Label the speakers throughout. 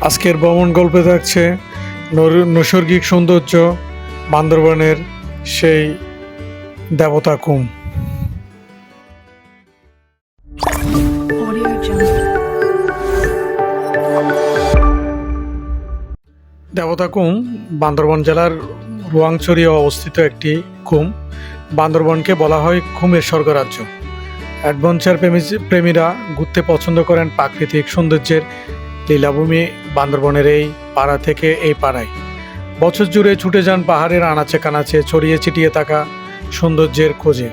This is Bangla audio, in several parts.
Speaker 1: আজকের ভ্রমণ গল্পে থাকছে নর- নৈসর্গিক সৌন্দর্য বান্দরবনের সেই দেবতা কুম। দেবতা কুম বান্দরবন জেলার রুয়াংচরি অবস্থিত একটি কুম। বান্দরবনকে বলা হয় খুমের স্বর্গরাজ্য। অ্যাডভেঞ্চার প্রেমী প্রেমীরা ঘুরতে পছন্দ করেন প্রাকৃতিক সৌন্দর্যের লীলাভূমি বান্দরবনের এই পাড়া থেকে এই পাড়ায়। বছর জুড়ে ছুটে যান পাহাড়ের আনাচে কানাচে, ছড়িয়ে ছিটিয়ে থাকা সৌন্দর্যের খোঁজে।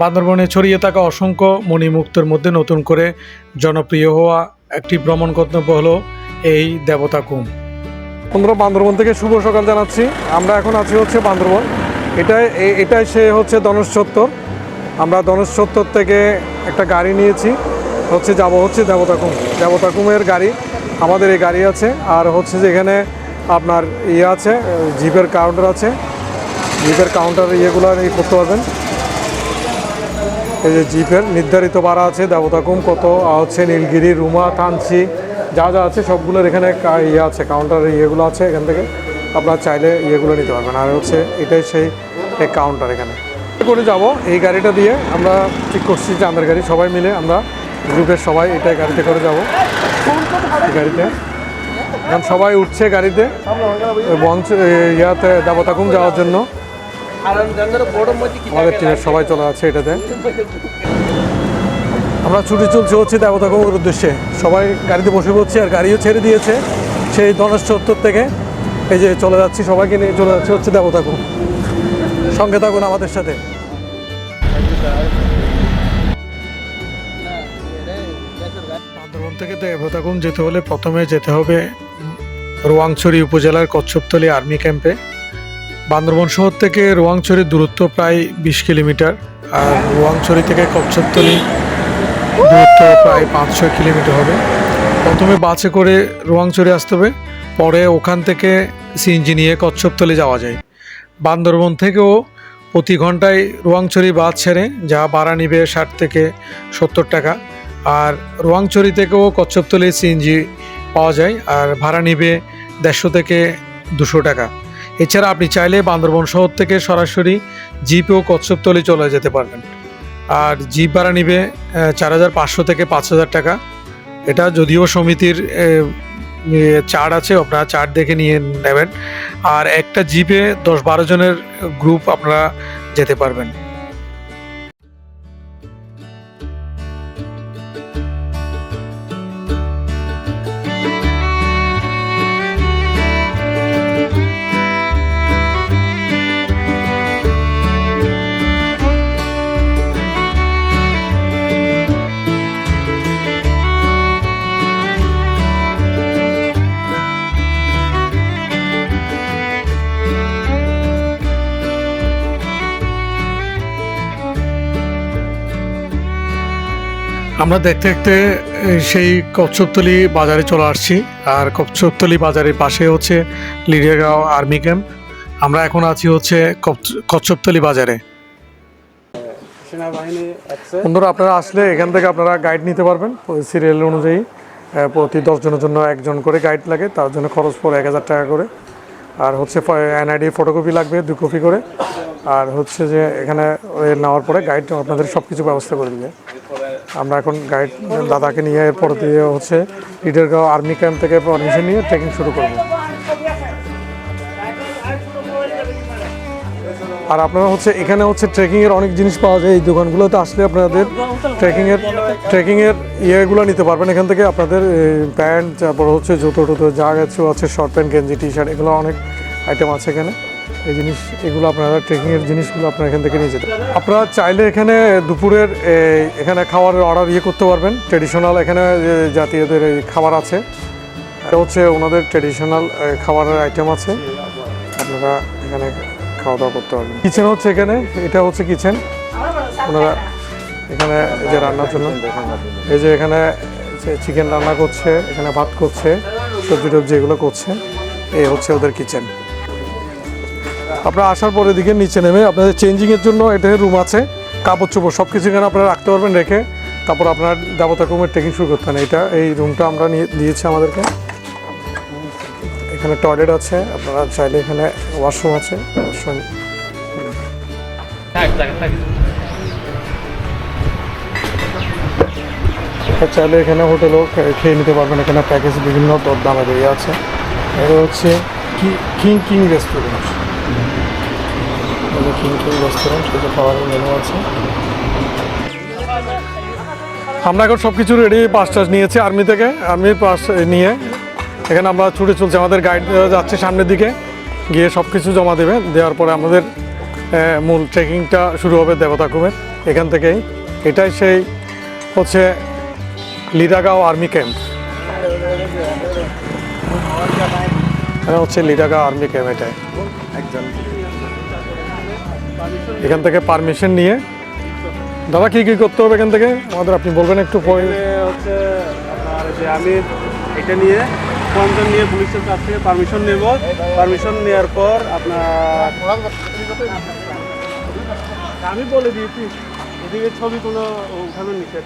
Speaker 1: বান্দরবনে ছড়িয়ে থাকা অসংখ্য মণিমুক্তর মধ্যে নতুন করে জনপ্রিয় হওয়া একটি ভ্রমণ গন্তব্য হলো এই দেবতা কুম
Speaker 2: বন্ধুরা, বান্দরবন থেকে শুভ সকাল জানাচ্ছি। আমরা এখন আছি হচ্ছে বান্দরবন। এটাই এটাই সে হচ্ছে ধনুষ চত্বর আমরা ধনুষ চত্বর থেকে একটা গাড়ি নিয়েছি। হচ্ছে যাব হচ্ছে দেবতাকুম দেবতাকুমের গাড়ি, আমাদের এই গাড়ি আছে। আর হচ্ছে যে এখানে আপনার ইয়ে আছে, জিপের কাউন্টার আছে। জিপের কাউন্টার ইয়েগুলো এই করতে পারবেন। এই যে জিপের নির্ধারিত ভাড়া আছে দেবতাকুম কত হচ্ছে নীলগিরি, রুমা কাঞ্চি যা যা আছে সবগুলোর এখানে ইয়ে আছে কাউন্টার ইয়েগুলো আছে এখান থেকে। আপনার চাইলে ইয়েগুলো নিতে পারবেন। আর হচ্ছে এটাই সেই কাউন্টার এখানে। করে যাব এই গাড়িটা দিয়ে। আমরা ঠিক করছি যে আমাদের গাড়ি সবাই মিলে আমরা গ্রুপের সবাই এটাই গাড়িতে করে যাব। গাড়িতে। এখন সবাই উঠছে গাড়িতে। বঞ্চ ইয়াতে দেবতাকুম যাওয়ার জন্য। আমাদের টিমের সবাই চলে আছে এটাতে। আমরা ছুটি চলছে হচ্ছে দেবতাকুমের উদ্দেশ্যে। সবাই গাড়িতে বসে পড়ছি আর গাড়িও ছেড়ে দিয়েছে সেই ধনেশ চত্বর থেকে। এই যে চলে যাচ্ছি সবাইকে নিয়ে চলে যাচ্ছে হচ্ছে দেবতাকুম। সঙ্গে থাকুন আমাদের সাথে।
Speaker 1: থেকে দেবতাকুম যেতে হলে প্রথমে যেতে হবে রোয়াংছড়ি উপজেলার কচ্ছপতলি আর্মি ক্যাম্পে। বান্দরবন শহর থেকে রোয়াংছড়ির দূরত্ব প্রায় বিশ কিলোমিটার আর রোয়াংছড়ি থেকে কচ্ছপতলি দূরত্ব প্রায় পাঁচ ছয় কিলোমিটার হবে। প্রথমে বাসে করে রোয়াংছড়ি আসতে হবে, পরে ওখান থেকে সিএনজি নিয়ে কচ্ছপতলি যাওয়া যায়। বান্দরবন থেকেও প্রতি ঘন্টায় রোয়াংছড়ি বাস ছেড়ে যা ভাড়া নিবে ষাট থেকে সত্তর টাকা। আর রোয়াংছড়ি থেকেও কচ্ছপতলি সিএনজি পাওয়া যায়, আর ভাড়া নিবে দেড়শো থেকে দুশো টাকা। এছাড়া আপনি চাইলে বান্দরবন শহর থেকে সরাসরি জিপেও কচ্ছপতলি চলে যেতে পারবেন। আর জিপ ভাড়া নিবে চার হাজার পাঁচশো থেকে পাঁচ হাজার টাকা। এটা যদিও সমিতির চার্ট আছে, আপনারা চার্ট দেখে নিয়ে নেবেন। আর একটা জিপে দশ বারো জনের গ্রুপ আপনারা যেতে পারবেন। আমরা দেখতে দেখতে সেই কচ্ছপতলি বাজারে চলে আসছি। আর কচ্ছপতলি বাজারের পাশে হচ্ছে লিডিয়াগাঁও আর্মি ক্যাম্প। আমরা এখন আছি হচ্ছে কচ্ছ- কচ্ছপতলি বাজারে।
Speaker 2: বন্ধুরা আপনারা আসলে এখান থেকে আপনারা গাইড নিতে পারবেন। সিরিয়াল অনুযায়ী প্রতি দশজনের জন্য একজন করে গাইড লাগে। তার জন্য খরচ পড়ে এক হাজার টাকা করে। আর হচ্ছে এনআইডি ফটোকপি লাগবে দু কপি করে। আর হচ্ছে যে এখানে নেওয়ার পরে গাইড আপনাদের সব কিছু ব্যবস্থা করে দিবে। আমরা এখন গাইড দাদাকে নিয়ে এরপর দিয়ে হচ্ছে লিডারগাঁও আর্মি ক্যাম্প থেকে পারমিশন নিয়ে ট্রেকিং শুরু করব। আর আপনারা হচ্ছে এখানে হচ্ছে ট্রেকিংয়ের অনেক জিনিস পাওয়া যায়। এই দোকানগুলোতে আসলে আপনাদের ট্রেকিংয়ের ট্রেকিংয়ের ইয়েগুলো নিতে পারবেন। এখান থেকে আপনাদের প্যান্ট, তারপর হচ্ছে জুতো টুতো, যা কিছু আছে শর্ট প্যান্ট গেঞ্জি টি শার্ট এগুলো অনেক আইটেম আছে এখানে। এই জিনিস, এগুলো আপনারা ট্রেকিংয়ের জিনিসগুলো আপনারা এখান থেকে নিয়ে যেতে আপনারা চাইলে এখানে দুপুরের এখানে খাবারের অর্ডার ইয়ে করতে পারবেন। ট্রেডিশনাল এখানে যে জাতীয়দের খাবার আছে। এটা হচ্ছে ওনাদের ট্রেডিশনাল খাবারের আইটেম আছে। আপনারা এখানে খাওয়া দাওয়া করতে পারবেন। কিচেন হচ্ছে এখানে, এটা হচ্ছে কিচেন ওনারা এখানে যে রান্নার জন্য, এই যে এখানে চিকেন রান্না করছে, এখানে ভাত করছে সবজি টবজি এগুলো করছে, এই হচ্ছে ওদের কিচেন আপনারা আসার পরে দিকে নিচে নেমে আপনাদের চেঞ্জিংয়ের জন্য এটা রুম আছে কাপড় চোপড় সব কিছু এখানে আপনারা রাখতে পারবেন রেখে তারপর আপনার দেবতা রুমের ট্রেকিং শুরু করতে এটা এই রুমটা আমরা নিয়ে দিয়েছি আমাদেরকে। এখানে টয়লেট আছে আপনারা চাইলে এখানে ওয়াশরুম আছে washroom চাইলে এখানে হোটেলও খেয়ে নিতে পারবেন। এখানে প্যাকেজ বিভিন্ন দর দামে বেরিয়ে আছে। এটা হচ্ছে কি king king restaurant king king restaurant এটা খাবারের মেনু আছে? আমরা এখন সব কিছু রেডি পাস টাস নিয়েছি আর্মি থেকে। আর্মির পাস নিয়ে এখানে আমরা ছুটে চলছি আমাদের গাইড যাচ্ছে সামনের দিকে। গিয়ে সব কিছু জমা দেবে। দেওয়ার পরে আমাদের মূল ট্রেকিংটা শুরু হবে দেবতা দেবতাকুমের এখান থেকেই। এটাই সেই হচ্ছে লিডাগাঁও আর্মি ক্যাম্প হচ্ছে লিডাগাঁও আর্মি ক্যাম্প এটাই। এখান থেকে পারমিশন নিয়ে। দাদা কি কি করতে হবে এখান থেকে? আমাদের আপনি বলবেন একটু পরে।
Speaker 3: হচ্ছে আপনার যে আমি এটা নিয়ে ফর্মটা নিয়ে পুলিশের কাছ থেকে পারমিশন নেব। পারমিশন নেওয়ার পর আপনার আমি বলে দিয়েছি এদিকে ছবি কোনো ওখানে নিষেধ।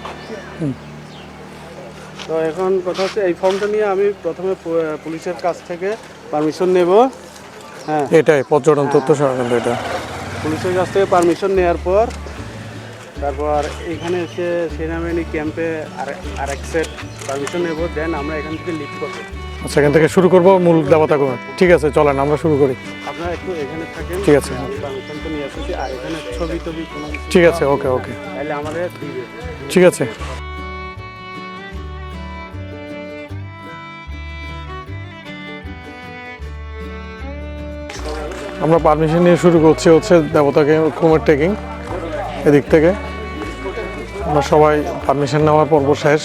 Speaker 3: তো এখন কথা হচ্ছে এই ফর্মটা নিয়ে আমি প্রথমে পুলিশের কাছ থেকে পারমিশন নেব। হ্যাঁ।
Speaker 2: এটাই পর্যটন তথ্য সরকার এটা।
Speaker 3: পুলিশের কাছ থেকে পারমিশন নেওয়ার পর তারপর এখানে এসে সেনাবাহিনী ক্যাম্পে আর আর এক সেট পারমিশন নেব দেন আমরা এখান থেকে লিভ করব।
Speaker 2: আচ্ছা এখান থেকে শুরু করব মূল দেবতাকুমের ঠিক আছে চলেন আমরা শুরু করি।
Speaker 3: আপনারা একটু এখানে থাকেন
Speaker 2: ঠিক আছে।
Speaker 3: পারমিশন তো নিয়ে আর এখানে ছবি টবি কোনো
Speaker 2: ঠিক আছে ওকে ওকে।
Speaker 3: তাহলে আমাদের
Speaker 2: ঠিক আছে। আমরা পারমিশন নিয়ে শুরু করছি হচ্ছে দেবতাকে কুমার ট্রেকিং এদিক থেকে। আমরা সবাই পারমিশন নেওয়ার পর্ব শেষ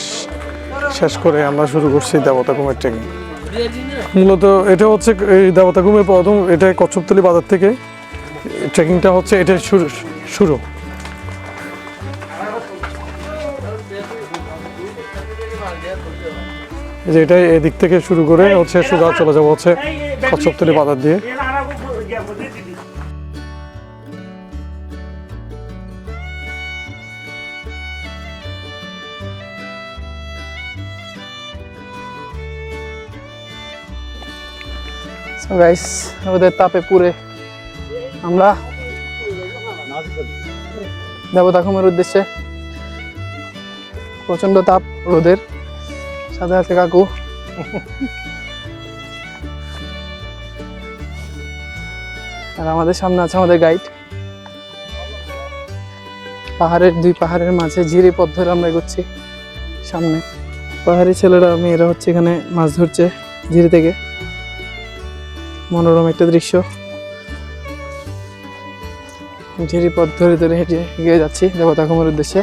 Speaker 2: শেষ করে আমরা শুরু করছি দেবতা কুমের ট্রেকিং মূলত এটা হচ্ছে এই দেবতা কুমের প্রথম এটা কচ্ছপতলি বাজার থেকে। ট্রেকিংটা হচ্ছে এটা শুরু শুরু। যে এটাই এদিক থেকে শুরু করে হচ্ছে সোজা চলে যাব হচ্ছে কচ্ছপতলি বাজার দিয়ে।
Speaker 4: গাইস, আমাদের তাপে পুরে আমরা দেবতাখমের উদ্দেশ্যে। প্রচণ্ড তাপ রোদের। সাথে আছে কাকু। আর আমাদের সামনে আছে আমাদের গাইড পাহাড়ের, দুই পাহাড়ের মাঝে ঝিরি পথ ধরে আমরা এগোচ্ছি সামনে। পাহাড়ি ছেলেরা, মেয়েরা হচ্ছে এখানে মাছ ধরছে ঝিরি থেকে। মনোরম একটা দৃশ্য। ঝিরি পথ ধরে ধরে হেঁটে এগিয়ে যাচ্ছি দেবতাকুমের উদ্দেশ্যে।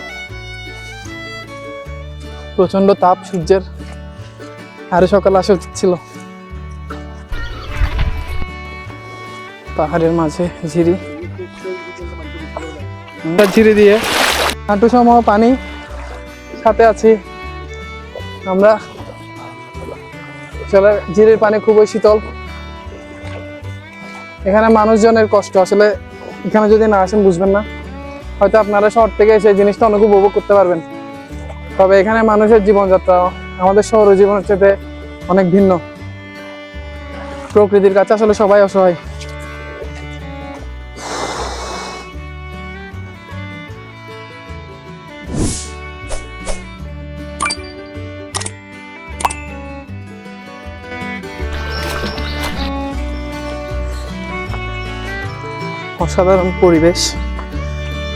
Speaker 4: প্রচণ্ড তাপ সূর্যের। আরও সকাল আসা উচিত ছিল। পাহাড়ের মাঝে ঝিরি। ঝিরি দিয়ে হাঁটু সম পানি সাথে আছি। আমরা ঝিরির পানি খুবই শীতল। এখানে মানুষজনের কষ্ট। আসলে এখানে যদি না আসেন বুঝবেন না। হয়তো আপনারা শহর থেকে সেই জিনিসটা অনেক উপভোগ করতে পারবেন। তবে এখানে মানুষের জীবনযাত্রা, আমাদের শহরের জীবনের চেয়ে অনেক ভিন্ন। প্রকৃতির কাছে আসলে সবাই অসহায়। অসাধারণ পরিবেশ।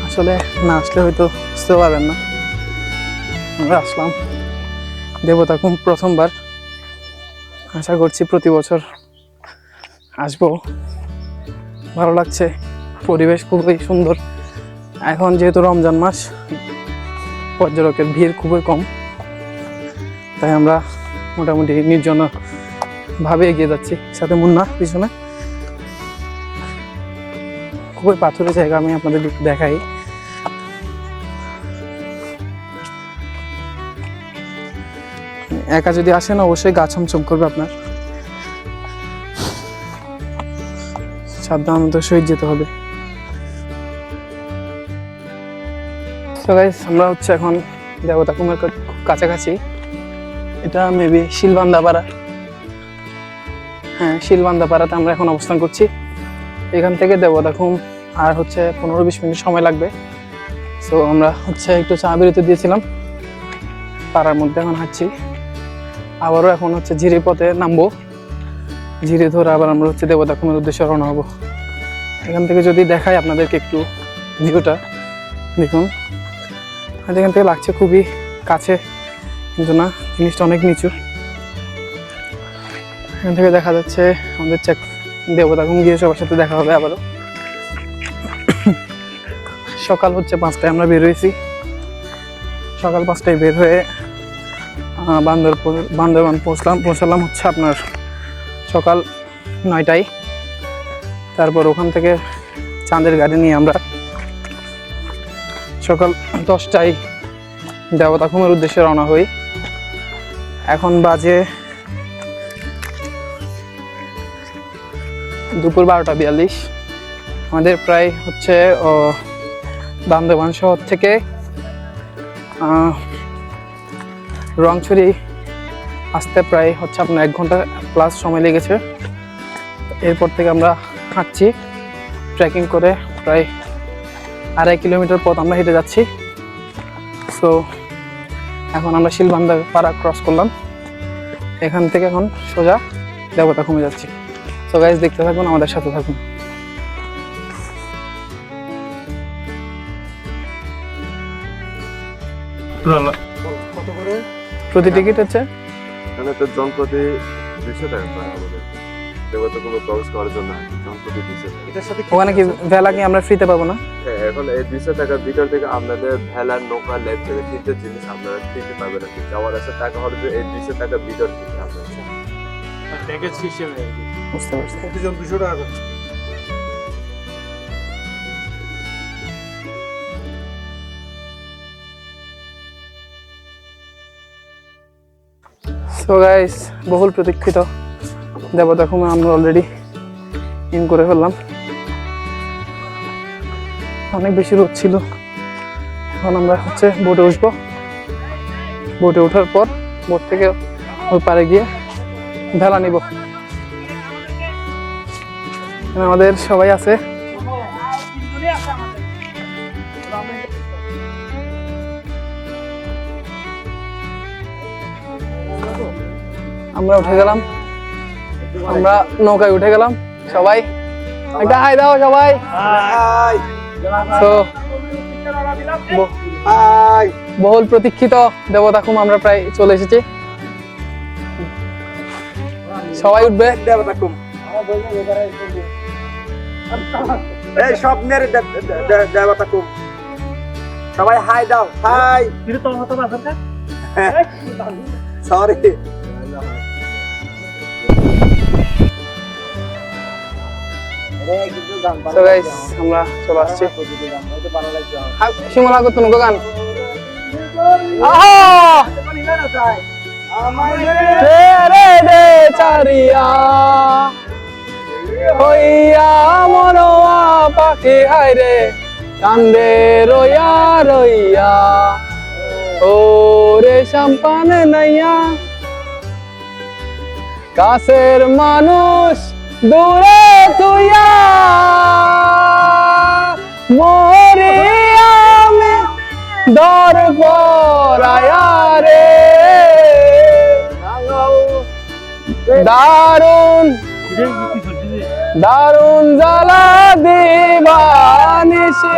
Speaker 4: আসলে না আসলে হয়তো বুঝতে পারবেন না। আমরা আসলাম দেবতা কুম প্রথমবার। আশা করছি প্রতি বছর আসব। ভালো লাগছে, পরিবেশ খুবই সুন্দর। এখন যেহেতু রমজান মাস, পর্যটকের ভিড় খুবই কম। তাই আমরা মোটামুটি নির্জন ভাবে এগিয়ে যাচ্ছি। সাথে মুন্না পিছনে। খুবই পাথরের জায়গা আমি আপনাদের দেখাই। একা যদি আসেন, অবশ্যই গা ছমছম করবে আপনার। সাবধানতার সহিত যেতে হবে। আমরা হচ্ছে এখন দেবতা কুমার কাছাকাছি। এটা মেবি শিলবান্দাপাড়া। হ্যাঁ শিলবান্ধা পাড়াতে আমরা এখন অবস্থান করছি। এখান থেকে দেবতা দেবদাখুম আর হচ্ছে পনেরো বিশ মিনিট সময় লাগবে। সো আমরা হচ্ছে একটু চা বিরতি দিয়েছিলাম। পাড়ার মধ্যে এখন হাঁটছি। আবারও এখন হচ্ছে ঝিরি পথে নামবো। ঝিরি ধরে আবার আমরা হচ্ছে দেবদাখুমের উদ্দেশ্যে রওনা হব। এখান থেকে যদি দেখাই আপনাদেরকে একটু ভিউটা, দেখুন। আর এখান থেকে লাগছে খুবই কাছে, কিন্তু না, জিনিসটা অনেক নিচু। এখান থেকে দেখা যাচ্ছে আমাদের চেক দেবতাকুম গিয়ে সবার সাথে দেখা হবে আবারও। সকাল হচ্ছে পাঁচটায় আমরা বের হয়েছি। সকাল পাঁচটায় বের হয়ে আহ, বান্দরপুর বান্দরবান পৌঁছলাম পৌঁছালাম হচ্ছে আপনার সকাল নয়টায়। তারপর ওখান থেকে চাঁদের গাড়ি নিয়ে আমরা সকাল দশটায় দেবতাখুমের উদ্দেশ্যে রওনা হই। এখন বাজে দুপুর বারোটা বিয়াল্লিশ। আমাদের প্রায় হচ্ছে বান্দরবান শহর থেকে রংছড়ি আসতে প্রায় হচ্ছে আপনার এক ঘণ্টা প্লাস সময় লেগেছে। এরপর থেকে আমরা হাঁটছি ট্রেকিং করে প্রায় আড়াই কিলোমিটার পথ আমরা হেঁটে যাচ্ছি। সো এখন আমরা শিলবান্ধা পাড়া ক্রস করলাম। এখান থেকে এখন সোজা দেবতা কমে যাচ্ছি। সো গাইজ দেখতে থাকুন, আমাদের সাথে থাকুন।
Speaker 2: কত করে?
Speaker 4: প্রতি টিকিট হচ্ছে
Speaker 5: এখানে তো জনপ্রতি দুশো টাকা করে আমাদের। দেবতা কোনো প্রবেশ করার জন্য জনপ্রতি দুশো
Speaker 2: এটার সাথে
Speaker 4: ওখানে কি ভেলা কি আমরা ফ্রিতে পাবো না?
Speaker 5: হ্যাঁ এখন এই দুশো টাকার ভিতর থেকে আপনাদের ভেলার নৌকা লেপ থেকে তিনটে জিনিস আপনারা কিনতে পারবেন আর কি। যাওয়ার আছে টাকা হলে যে এই দুশো টাকার ভিতর থেকে আপনারা।
Speaker 4: বুঝতে পারছি।
Speaker 2: প্রতিজন দুশো টাকা
Speaker 4: সো গাইস বহুল প্রতীক্ষিত। দেবতা খুমে আমরা অলরেডি ইন করে ফেললাম। অনেক বেশি রোদ ছিল। এখন আমরা হচ্ছে বোটে উঠবো। বোটে ওঠার পর বোট থেকে ওই পারে গিয়ে ভেলা নিব। আমাদের সবাই আছে। আমরা উঠে গেলাম। আমরা নৌকায় উঠে গেলাম। সবাই একটা হাই দাও সবাই। তো বহুল প্রতীক্ষিত দেবতাকুম আমরা প্রায় চলে এসেছি। সবাই উঠবে।
Speaker 6: দেবতা এই স্বপ্নের দেবতা খুব সবাই হাই দাও। হাই। সরি
Speaker 4: আমরা হইয়া মনোয়া পাখি হায় কান্দে রইয়া রইয়া। ও রে সাম্পানে নাইয়া কাছের মানুষ দূরে তুইয়া মরিয়ামে দর পরায়া রে। দারুণ দারুণ জ্বালা দিবানিসে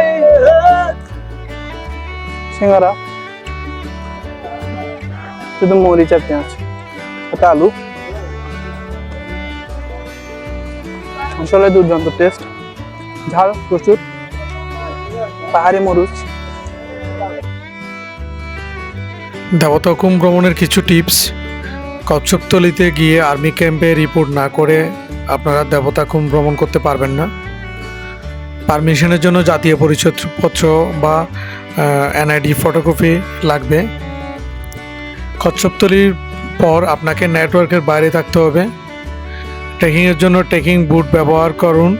Speaker 4: সিঙ্গারা, শুধু মরিচ পেঁয়াজ সাথে আলু। আসলে দুর্দান্ত টেস্ট ঝাল প্রচুর পাহাড়ি মরুচ।
Speaker 1: দেবতাকুম ভ্রমণের কিছু টিপস কচ্ছপতলিতে গিয়ে আর্মি ক্যাম্পে রিপোর্ট না করে আপনারা দেবতাকুম ভ্রমণ করতে পারবেন না। পারমিশনের জন্য জাতীয় পরিচয়পত্র বা এনআইডি ফটোকপি লাগবে। কচ্ছপতলির পর আপনাকে নেটওয়ার্কের বাইরে থাকতে হবে। ট্রেকিংয়ের জন্য ট্রেকিং বুট ব্যবহার করুন।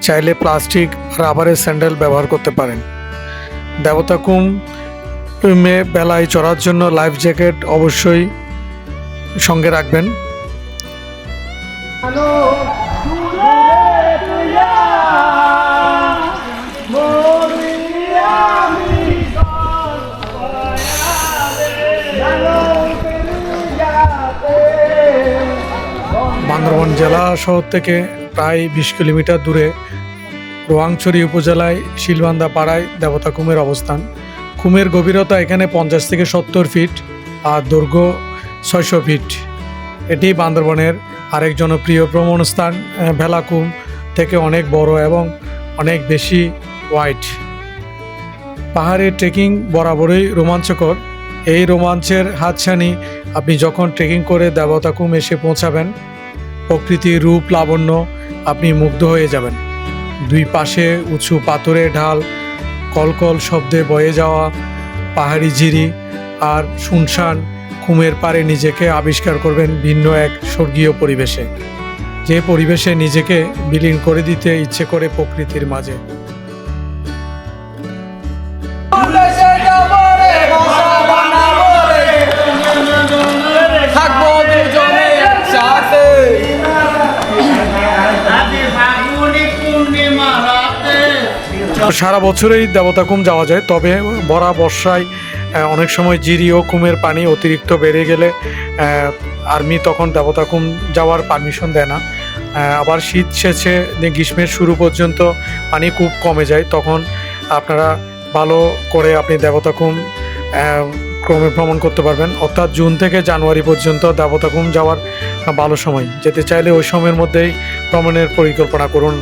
Speaker 1: চাইলে প্লাস্টিক রাবারের স্যান্ডেল ব্যবহার করতে পারেন। দেবতাকুম মে বেলায় চড়ার জন্য লাইফ জ্যাকেট অবশ্যই সঙ্গে রাখবেন।
Speaker 2: বান্দরবান জেলা শহর থেকে প্রায় বিশ কিলোমিটার দূরে রোয়াংছড়ি উপজেলায় শিলবান্দা পাড়ায় দেবতা কুমের অবস্থান। কুমের গভীরতা এখানে পঞ্চাশ থেকে সত্তর ফিট আর দৈর্ঘ্য ছয়শো ফিট। এটি বান্দরবনের আরেক জনপ্রিয় ভ্রমণ স্থান ভেলাকুম থেকে অনেক বড় এবং অনেক বেশি হোয়াইট পাহাড়ে ট্রেকিং বরাবরই রোমাঞ্চকর। এই রোমাঞ্চের হাতছানি আপনি যখন ট্রেকিং করে দেবতাকুম এসে পৌঁছাবেন প্রকৃতির রূপ লাবণ্য, আপনি মুগ্ধ হয়ে যাবেন। দুই পাশে উঁচু পাথরের ঢাল, কলকল শব্দে বয়ে যাওয়া পাহাড়ি ঝিরি আর শুনশান কুমের পারে নিজেকে আবিষ্কার করবেন ভিন্ন এক স্বর্গীয় পরিবেশে। যে পরিবেশে নিজেকে বিলীন করে দিতে ইচ্ছে করে প্রকৃতির মাঝে। সারা বছরেই দেবতাকুম যাওয়া যায়, তবে ভরা বর্ষায় অনেক সময় জিরি ও কুমের পানি অতিরিক্ত বেড়ে গেলে আর্মি তখন দেবতাকুম যাওয়ার পারমিশন দেয় না। আবার শীত শেষে গ্রীষ্মের শুরু পর্যন্ত পানি খুব কমে যায়, তখন আপনারা ভালো করে আপনি দেবতাকুম ক্রমে ভ্রমণ করতে পারবেন। অর্থাৎ জুন থেকে জানুয়ারি পর্যন্ত দেবতাকুম যাওয়ার ভালো সময়। যেতে চাইলে ওই সময়ের মধ্যেই ভ্রমণের পরিকল্পনা করুন।